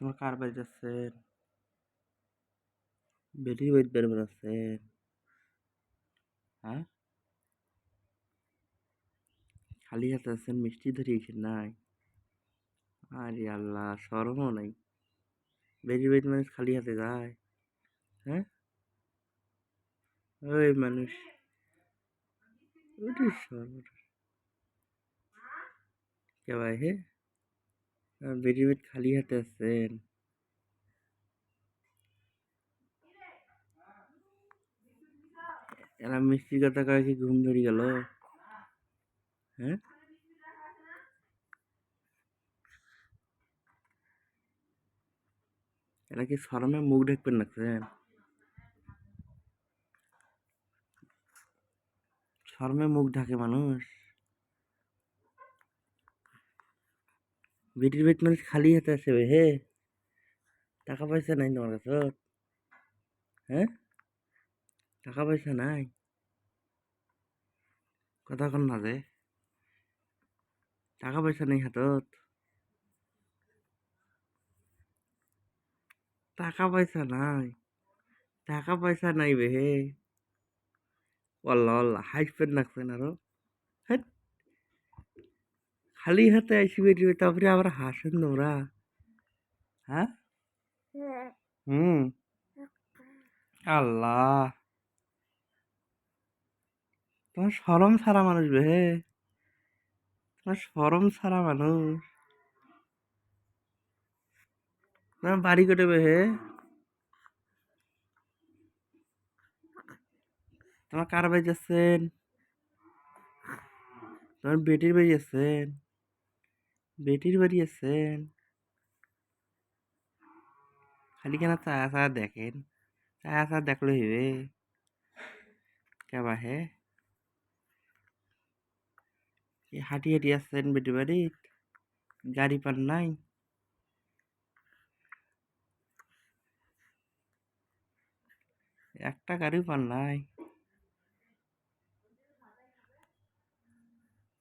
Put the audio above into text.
তোমার কার বাড়ি যাচ্ছেন বেটির বাড়ি বের বেড়াচ্ছেন হ্যাঁ? খালি হাতে আছেন, মিষ্টি ধরিয়েছেন নাই? আরে আল্লাহ সরমও নাই। বেটির বাড়িতে মানুষ খালি হাতে যায়। হ্যাঁ? ওই মানুষ। ওটি সর্বনাশ কে ভাই, হে? বেটির বাড়ি খালি হাতে আছেন। এরা মিষ্টির কথা কয়ে কি ঘুম ধরে গেল? হ্যাঁ? এরা কি সরমে মুখ ঢেকবেন রাখছেন শরমে মুখ ঢাকে মানুষ? বেটির বেট মানুষ খালি হাতে আসে বে, হে। টাকা পয়সা নাই তোমার কাছে হ্যাঁ? টাকা পয়সা নাই? কথা কন না যে। টাকা পয়সা নেই হাতত টাকা পয়সা নাই। টাকা পয়সা নাই বে, হে। অল্লাহ অল্লাহ হাইফেন রাখছেন আরও খালি হাতে আইসি বেটি তারপরে আবার হাসেন তোমরা হ্যাঁ হুম আল্লাহ তোমার সরম ছাড়া মানুষ বে তোমার সরম ছাড়া মানুষ তোমার বাড়ি কেটে বে হে তোমার কার বাড়ি যাচ্ছেন তোমার বেটির বাড়ি আছেন বেটির বাড়ি আছেন? খালি কেন চা চা দেখেন? চা চা দেখলে হইবে। কেবা হে হাঁটি হাঁটি আসছেন বেটি বাড়িত? গাড়ি পান নাই? একটা গাড়িও পান নাই?